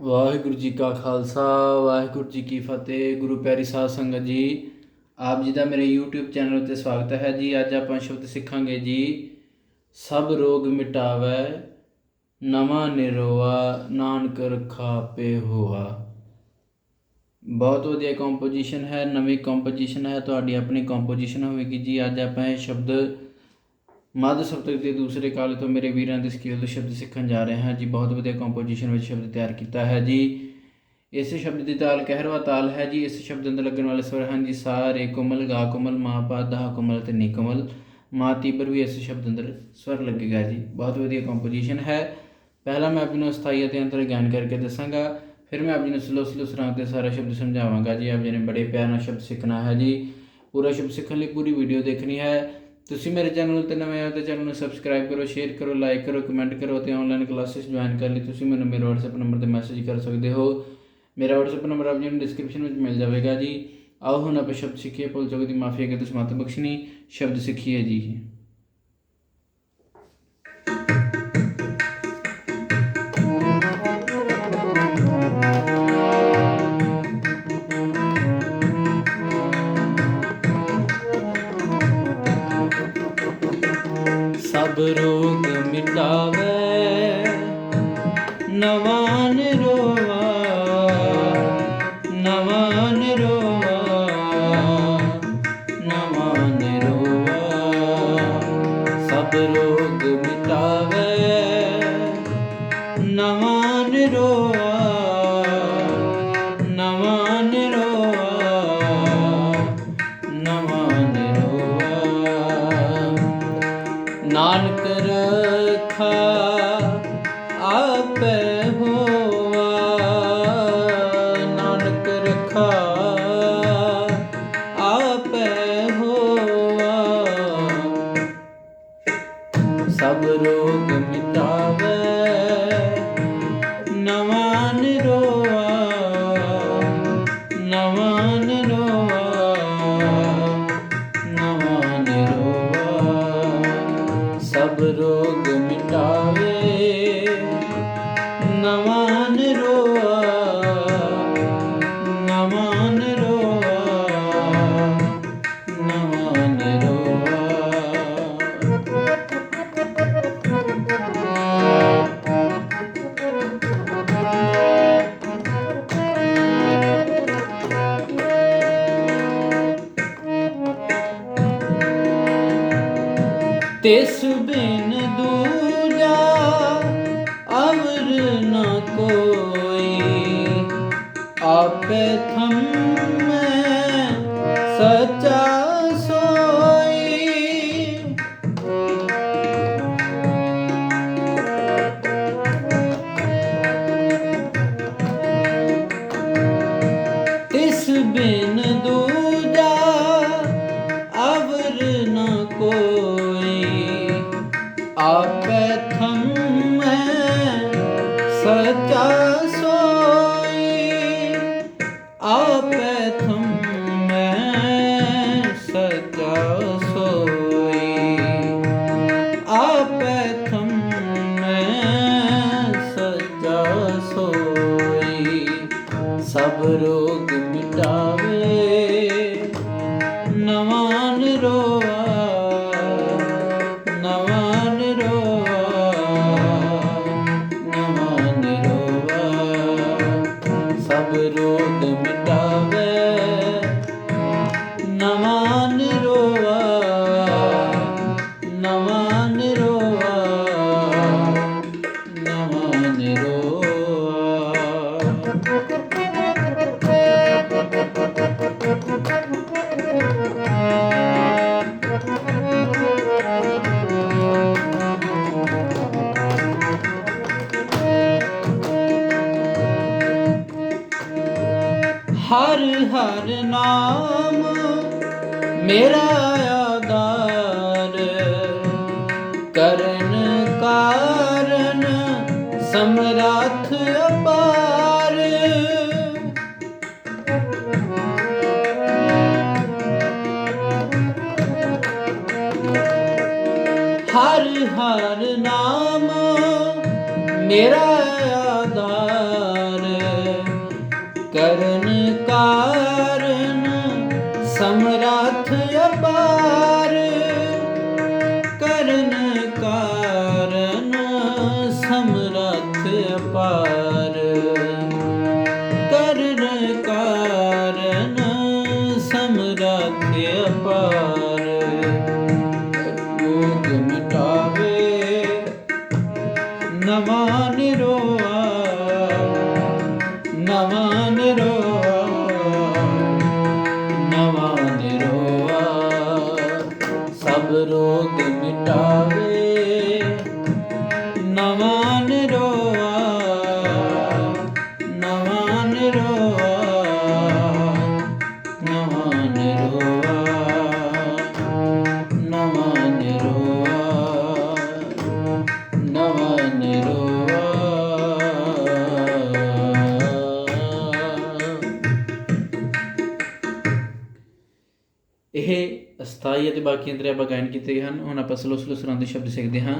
ਵਾਹਿਗੁਰੂ ਜੀ ਕਾ ਖਾਲਸਾ, ਵਾਹਿਗੁਰੂ ਜੀ ਕੀ ਫਤਿਹ, ਗੁਰੂ ਪਿਆਰੀ ਸਾਧ ਸੰਗਤ ਜੀ। ਆਪ ਜੀ ਦਾ ਮੇਰੇ YouTube ਚੈਨਲ ਉੱਤੇ ਸਵਾਗਤ ਹੈ ਜੀ। ਅੱਜ ਆਪਾਂ ਸ਼ਬਦ ਸਿੱਖਾਂਗੇ ਜੀ, ਸਭ ਰੋਗ ਮਿਟਾਵੈ, ਨਵਾਂ ਨਿਰੋਆ, ਨਾਨਕ ਰਖਾ ਪੇ ਹੋਆ। ਬਹੁਤ ਵਧੀਆ ਕੰਪੋਜੀਸ਼ਨ ਹੈ, ਨਵੀਂ ਕੰਪੋਜੀਸ਼ਨ ਹੈ, ਤੁਹਾਡੀ ਆਪਣੀ ਕੰਪੋਜੀਸ਼ਨ ਹੋਵੇਗੀ ਜੀ। ਅੱਜ ਆਪਾਂ ਇਹ ਸ਼ਬਦ ਮੱਧ ਸਪਤਕ ਦੇ ਦੂਸਰੇ ਕਾਲ ਤੋਂ ਮੇਰੇ ਵੀਰਾਂ ਦੇ ਸਕੇਲ ਤੋਂ ਸ਼ਬਦ ਸਿੱਖਣ ਜਾ ਰਹੇ ਹਾਂ। ਜੀ, ਬਹੁਤ ਵਧੀਆ ਕੰਪੋਜੀਸ਼ਨ ਵਿੱਚ ਸ਼ਬਦ ਤਿਆਰ ਕੀਤਾ ਹੈ। ਜੀ, ਇਸ ਸ਼ਬਦ ਦੀ ਤਾਲ ਕਹਿਰਵਾ ਤਾਲ ਹੈ। ਜੀ, ਇਸ ਸ਼ਬਦ ਅੰਦਰ ਲੱਗਣ ਵਾਲੇ ਸਵਰ ਹਨ ਜੀ, ਸਾਰੇ ਕੋਮਲ, ਗਾ ਕੋਮਲ, ਮਾ, ਪਾ ਦਾ ਕੋਮਲ ਤੇ ਨੀ ਕੋਮਲ। ਮਾ, ਤੀਬਰ ਵੀ ਇਸ ਸ਼ਬਦ ਅੰਦਰ ਸਵਰ ਲੱਗੇਗਾ ਜੀ। ਬਹੁਤ ਵਧੀਆ ਕੰਪੋਜੀਸ਼ਨ ਹੈ। ਪਹਿਲਾਂ ਮੈਂ ਆਪ ਜੀ ਨੂੰ ਸਥਾਈ ਅਤੇ ਅੰਤਰ ਗਿਆਨ ਕਰਕੇ ਦੱਸਾਂਗਾ। ਫਿਰ ਮੈਂ ਆਪ ਜੀ ਨੂੰ ਸਲੋ ਸਲੋ ਸੁਰਾਂ ਤੇ ਸਾਰਾ ਸ਼ਬਦ ਸਮਝਾਵਾਂਗਾ। ਜੀ, ਆਪ ਜੀ ਨੇ ਬੜੇ ਪਿਆਰ ਨਾਲ ਸ਼ਬਦ ਸਿੱਖਣਾ ਹੈ। ਜੀ, ਪੂਰਾ ਸ਼ਬਦ ਸਿੱਖਣ ਲਈ ਪੂਰੀ ਵੀਡੀਓ ਦੇਖਣੀ ਹੈ। ਤੁਸੀਂ ਮੇਰੇ ਚੈਨਲ ਤੇ ਨਵੇਂ ਹੋ ਤਾਂ ਚੈਨਲ ਨੂੰ ਸਬਸਕ੍ਰਾਈਬ ਕਰੋ ਸ਼ੇਅਰ ਕਰੋ ਲਾਈਕ ਕਰੋ ਕਮੈਂਟ ਕਰੋ ਤੇ ਆਨਲਾਈਨ ਕਲਾਸਿਸ ਜੁਆਇਨ ਕਰਨ ਲਈ ਤੁਸੀਂ ਮੈਨੂੰ ਮੇਰੇ WhatsApp ਨੰਬਰ ਤੇ ਮੈਸੇਜ ਕਰ ਸਕਦੇ ਹੋ। ਮੇਰਾ WhatsApp ਨੰਬਰ ਆਪ ਜੀ ਨੂੰ ਡਿਸਕ੍ਰਿਪਸ਼ਨ ਵਿੱਚ ਮਿਲ ਜਾਵੇਗਾ ਜੀ। ਆਓ ਹੁਣ ਆਪਾਂ ਸ਼ਬਦ ਸਿੱਖੀਏ, ਭੁੱਲ ਚੁੱਕ ਦੀ ਮਾਫੀ ਅਗੇ ਤੁਸੀਂ ਮਾਤ ਬਖਸ਼ਣੀ। ਸ਼ਬਦ ਸਿੱਖੀਏ ਜੀ। ਸਭ ਰੋਗ ਮਿਟਾਵੇ ਨਵਾਨ ਨਿਰੋਆ ਨਵਾਂ ਨਿਰੋਆ ਨਵਾਂ ਨਿਰੋਆ ਸਭ ਰੋਗ ਮਿਟਾਵੇ ਨਵਾਨ ਨਿਰੋਆ। ਰੋਗ ਮਿਟਾਵੇ ਨਵਾਂ ਨਿਰੋਆ ਨਵਾਂ ਨਿਰੋਆ ਨਵਾਂ ਨਿਰੋਆ। ਤਿਸ ਸਚਾ ਸੋਈ, ਆਪੇ ਥੰਮੈ ਸਚਾ ਸੋਈ। ਆਪੇ ਥੰਮੈ ਸਚਾ ਸੋਈ। ਸਭ ਰੋਗ ਮਿਟਾਵੇ, ਨਵਾਂ ਨਿਰੋਆ ਹਰ ਹਰ ਨਾਮ ਮੇਰਾ ਆਧਾਰ। ਕਰਨ ਕਾਰਨ ਸਮਰੱਥ ਅਪਾਰ। ਹਰ ਨਾਮ ਮੇਰਾ ਸਭ ਰੋਗ ਮਿਟਾਵੇ। ਇਹ ਅਸਥਾਈ ਅਤੇ ਬਾਕੀ ਅੰਤਰੇ ਆਪਾਂ ਗਾਇਨ ਕੀਤੇ ਹਨ, ਹੁਣ ਆਪਾਂ ਸਲੋ ਸਲੋ ਸੁਰਾਂ ਦੇ ਸ਼ਬਦ ਸਿੱਖਦੇ ਹਾਂ।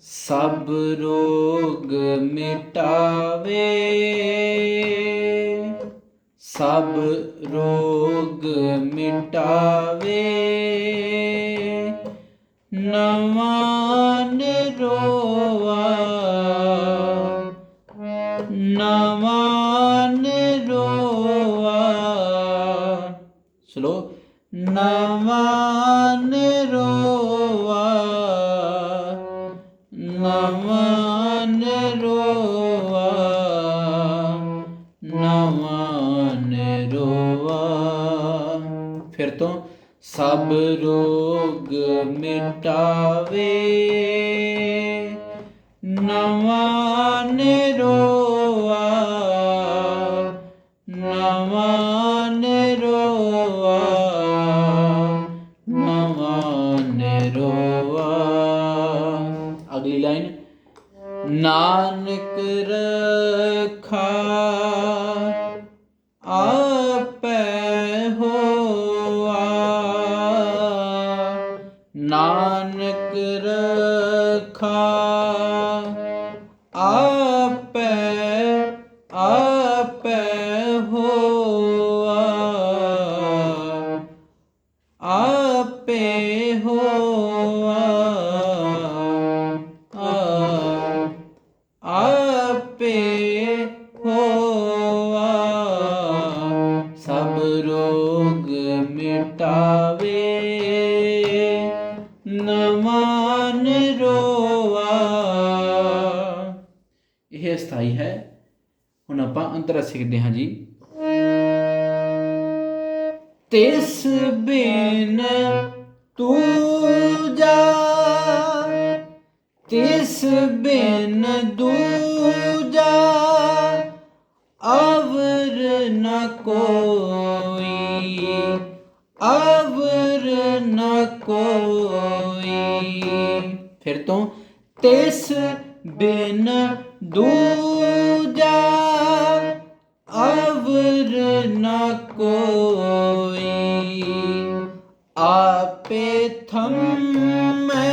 ਸਭ ਰੋਗ ਮਿਟਾਵੇ, ਸਭ ਰੋਗ ਮਿਟਾਵੇ, ਨਵਾਂ ਨਿਰੋਆ ਨਵਾਂ ਨਿਰੋਆ ਨਵਾਂ ਨਿਰੋਆ ਨਵਾਂ ਨਿਰੋਆ ਫਿਰ ਤੋਂ ਸਭ ਰੋਗ ਮਿਟਾਵੇ ਨਾਨਕ ਰਖਾ। ਸਿੱਖਦੇ ਹਾਂ ਜੀ। ਤਿਸ ਬਿਨ ਤੂੰ ਜਾ। ਤਿਸ ਬਿਨ ਦੂਜਾ ਅਵਰ ਨ ਕੋਈ। ਅਵਰ ਨ ਕੋਈ। ਫਿਰ ਤੋਂ ਤਿਸ ਬਿਨ ਦੂਜਾ ਅਵਰ ਨ ਕੋਈ ਆਪੇ ਥੰਮੈ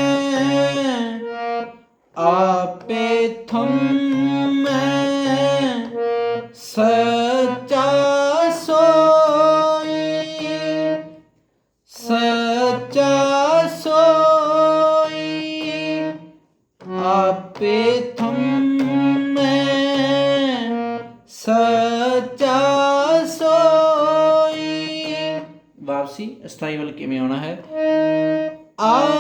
ਆਪੇ ਥੰਮੈ ਸਚਾ ਆਪੇ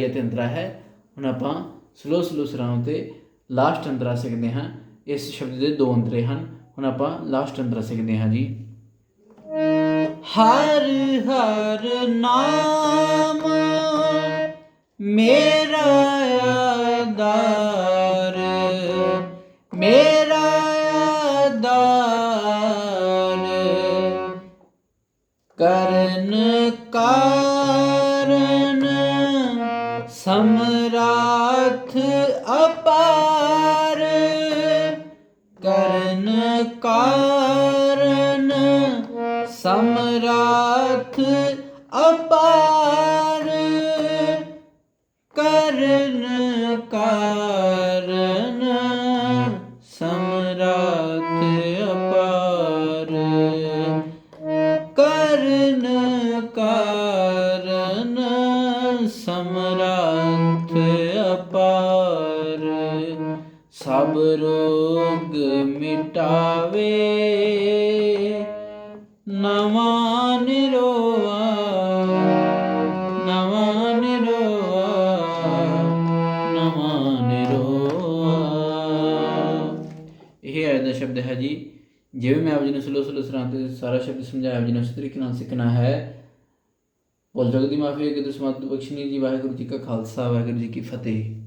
ਇਹ ਅਤੇ ਅੰਤਰਾ ਹੈ। ਹੁਣ ਆਪਾਂ ਸਲੋ ਸਲੋ ਸਰਾਂ ਤੇ ਲਾਸਟ ਅੰਤਰਾ ਸਿੱਖਦੇ ਹਾਂ। ਇਸ ਸ਼ਬਦ ਦੇ ਦੋ ਅੰਤਰੇ ਹਨ। ਹੁਣ ਆਪਾਂ ਲਾਸਟ ਅੰਤਰਾ ਸਿੱਖਦੇ ਹਾਂ ਜੀ। ਹਰ ਹਰ ਨਾਮ ਮੇਰਾ ਆਧਾਰ ਸਮਰਾਥ ਅਪਾਰ ਕਰਨ ਕਾਰਨ ਸਮਰਾਥ ਅਪਾਰ ਕਰਨ ਕਾਰਨ ਸਮਰਾਥ ਜਿਵੇਂ ਮੈਂ ਆਪ ਜੀ ਨੂੰ ਸਲੋ ਸਲੋ ਸਰਾਂ ਤੇ ਸਾਰਾ ਸ਼ਬਦ ਸਮਝਾਇਆ, ਆਪ ਜੀ ਨੂੰ ਉਸ ਤਰੀਕੇ ਨਾਲ ਸਿੱਖਣਾ ਹੈ। ਭੁੱਲ ਚੁੱਕ ਦੀ ਮਾਫੀ ਹੈ ਕਿ ਤੁਸਮਾਤ ਬਖਸ਼ਣੀ ਜੀ, ਵਾਹਿਗੁਰੂ ਜੀ ਕਾ ਖਾਲਸਾ, ਵਾਹਿਗੁਰੂ ਜੀ ਕੀ ਫਤਿਹ।